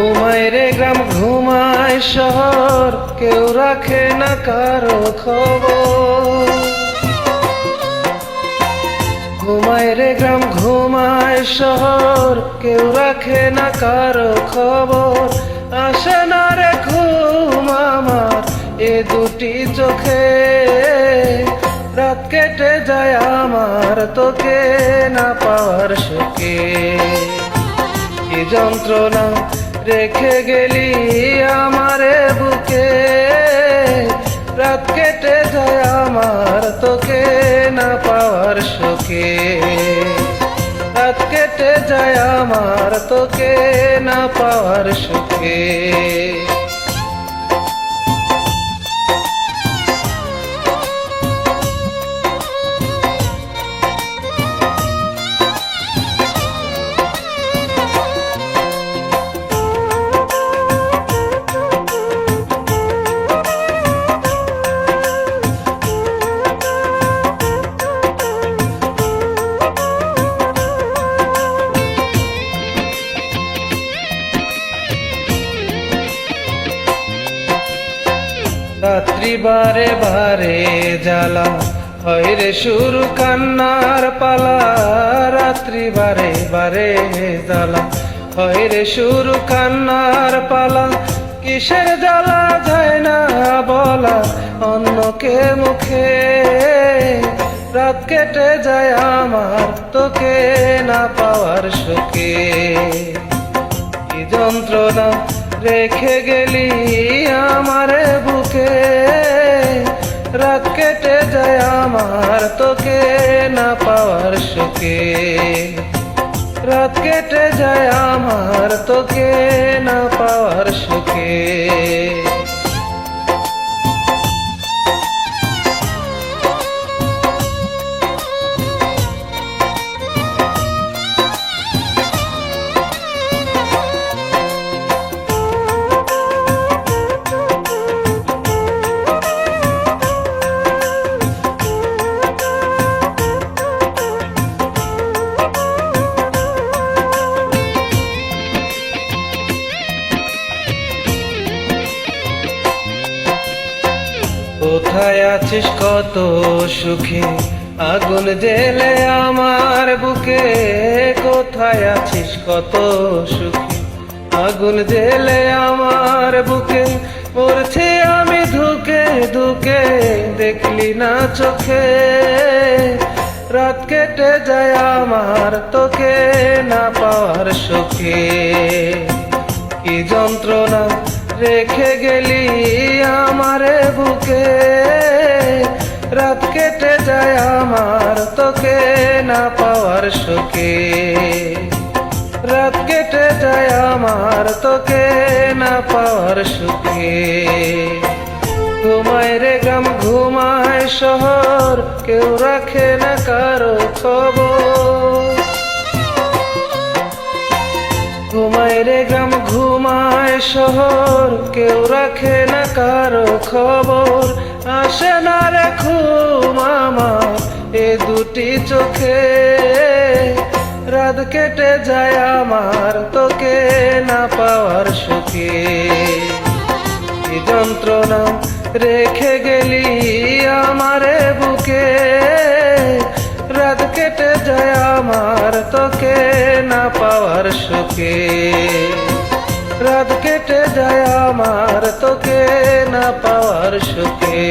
ঘুমায় রে গ্রাম, ঘুমায় শহর। কেউ রাখে না কারও খবর। ঘুমায় রে গ্রাম, ঘুমায় শহর। কেউ রাখে না কারও খবর। আসে না রে ঘুম আমার, এ দুটি চোখে। রাত কেটে যায় আমার তোকে, না পাওয়ার সুখে। যন্ত্রণা রেখে গেলি আমার বুকে। রাত কেটে যায় আমার তোকে না পাওয়ার শোকে। রাত কেটে যায় আমার তোকে না পাওয়ার সুখে রাত্রি বারে বারে জ্বালা। হয় রে শুরু কান্নার পালা, রাত্রি বারে বারে জ্বালা। হয় রে শুরু কান্নার পালা, কিসের জ্বালা যায় না বলা। অন্যকে মুখে রাত কেটে যায়, আমার তোকে না পাওয়ার সুখে। কি যন্ত্রণা রেখে গেলি আমার বুকে। রাত কেটে যায় আমার তোকে, না পাওয়ার সুখে। রাত কেটে যায় আমার তোকে, না পাওয়ার সুখে। কোথায় আছিস? কত সুখে? আগুন জেলে আমার বুকে কোথায় আছিস? কত সুখে? আগুন জেলে আমার বুকে পড়ছি আমি ধুকে ধুকে, দেখলি না চোখে। রাত কেটে যায় আমার তোকে, না পাওয়ার সুখে। কি যন্ত্রণা রেখে গেলি আমারে বুকে। রাত কেটে যায় আমার তোকে না পাওয়ার সুখে রাত কেটে যায় আমার তোকে না পাওয়ার সুখে ঘুমায় রে গ্রাম ঘুমায় শহর, কেউ রাখে না কারও খবর। ঘুমায় রে গ্রাম ঘুমায় শহর, কেউ রাখে না কারও খবর। আসে না রে আমার এ দুটি চোখে। রাত কেটে যায় আমার তোকে না পাওয়ার সুখে। যন্ত্রণা রেখে গেলি সুখে রাত কেটে যায় আমার তোকে না পাওয়ার সুখে।